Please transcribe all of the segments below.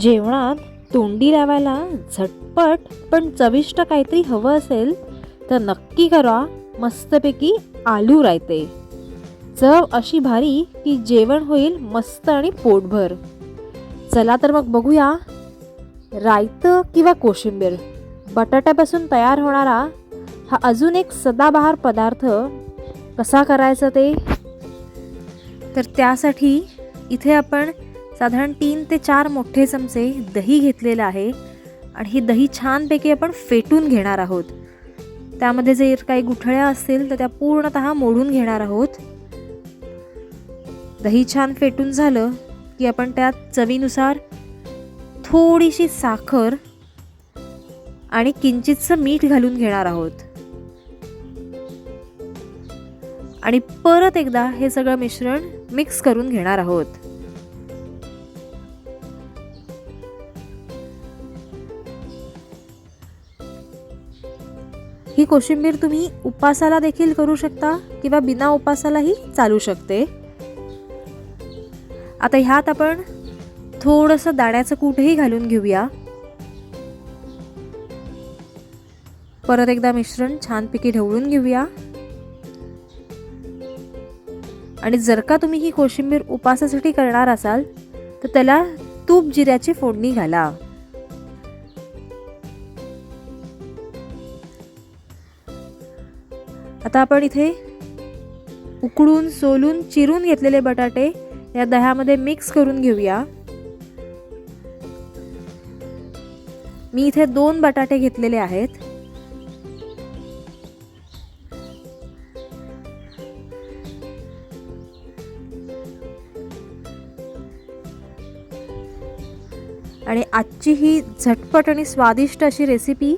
जेवणात तोंडी लावायला झटपट पण चविष्ट काहीतरी हवं असेल तर नक्की करा. मस्तपैकी आलू रायते. चव अशी भारी की जेवण होईल मस्त आणि पोटभर. चला तर मग बघूया. रायतं किंवा कोशिंबीर बटाट्यापासून तयार होणारा हा अजून एक सदाबहार पदार्थ कसा करायचा ते? तर त्यासाठी इथे आपण साधारण तीन ते चार मोठे चमचे दही घेतलेलं आहे आणि ही दही छानपैकी आपण फेटून घेणार आहोत. त्यामध्ये जे काही गुठळ्या असतील तर त्या पूर्णत मोडून घेणार आहोत. दही छान फेटून झालं की आपण त्यात चवीनुसार थोडीशी साखर आणि किंचितचं मीठ घालून घेणार आहोत. आणि परत एकदा हे सगळं मिश्रण मिक्स करून घेणार आहोत. ही कोशिंबीर तुम्ही उपासाला देखील करू शकता किंवा बिना उपासालाही चालू शकते. आता ह्यात आपण थोडंसं दाण्याचं कूटही घालून घेऊया. परत एकदा मिश्रण छानपैकी ढवळून घेऊया. आणि जर का तुम्ही ही कोशिंबीर उपासासाठी करणार असाल तर त्याला तूप जिऱ्याची फोडणी घाला. आता आपण इथे उकडून सोलून चिरून घेतलेले बटाटे या दह्यामध्ये मिक्स करून घेऊया. मी इथे दोन बटाटे घेतलेले आहेत. आणि आजची ही झटपट आणि स्वादिष्ट अशी रेसिपी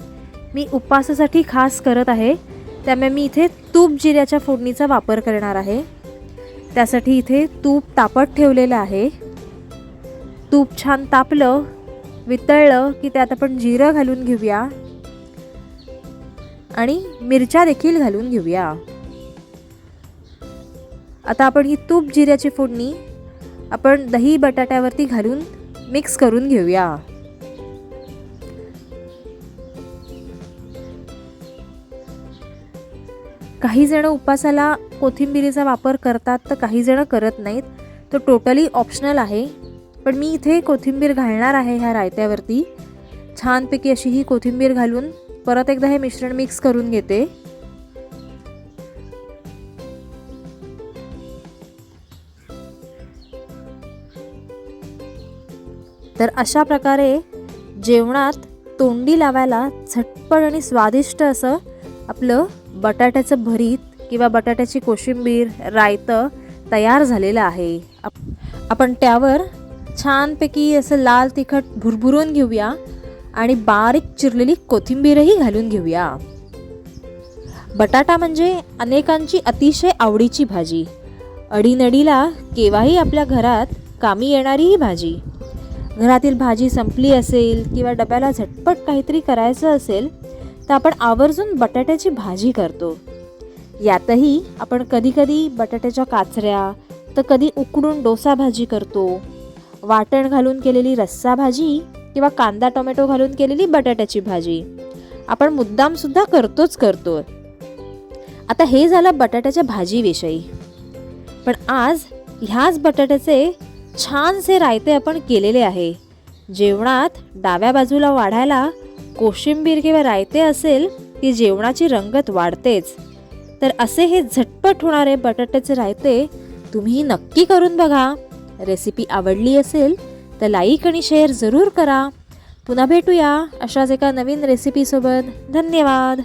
मी उपवासासाठी खास करत आहे. त्यामुळे मी इथे तूप जिऱ्याच्या फोडणीचा वापर करणार आहे. त्यासाठी इथे तूप तापत ठेवलेलं आहे. तूप छान तापलं वितळलं की त्यात आपण जिरं घालून घेऊया. आणि मिरच्या देखील घालून घेऊया. आता आपण ही तूप जिऱ्याची फोडणी आपण दही बटाट्यावरती घालून मिक्स करून घेऊया. काही जण उपासाला कोथिंबिरीचा वापर करतात तर काही जण करत नाहीत. तो टोटली ऑप्शनल आहे. पण मी इथे कोथिंबीर घालणार आहे ह्या रायत्यावरती. छानपैकी अशी ही कोथिंबीर घालून परत एकदा हे मिश्रण मिक्स करून घेते. तर अशा प्रकारे जेवणात तोंडी लावायला झटपट आणि स्वादिष्ट असं आपलं बटाट्याचं भरीत किंवा बटाट्याची कोशिंबीर रायतं तयार झालेलं आहे. आपण त्यावर छानपैकी असं लाल तिखट भुरभुरून घेऊया आणि बारीक चिरलेली कोथिंबीरही घालून घेऊया. बटाटा म्हणजे अनेकांची अतिशय आवडीची भाजी. अडीनडीला केव्हाही आपल्या घरात कामी येणारी ही भाजी. घरातील भाजी संपली असेल किंवा डब्याला झटपट काहीतरी करायचं असेल तर आपण आवर्जून बटाट्याची भाजी करतो. यातही आपण कधीकधी बटाट्याच्या काचऱ्या तर कधी उकडून डोसा भाजी करतो. वाटण घालून केलेली रस्सा भाजी किंवा कांदा टोमॅटो घालून केलेली बटाट्याची भाजी. आपण मुद्दामसुद्धा करतोच करतो आता हे झालं बटाट्याच्या भाजीविषयी. पण आज ह्याच बटाट्याचे छानसे रायते आपण केलेले आहे. जेवणात डाव्या बाजूला वाढायला कोशिंबीर किंवा रायते असेल की जेवणाची रंगत वाढतेच. तर असे हे झटपट होणारे बटाट्याचे रायते तुम्ही नक्की करून बघा. रेसिपी आवडली असेल तर लाईक आणि शेअर जरूर करा. पुन्हा भेटूया अशाच एका नवीन रेसिपीसोबत. धन्यवाद.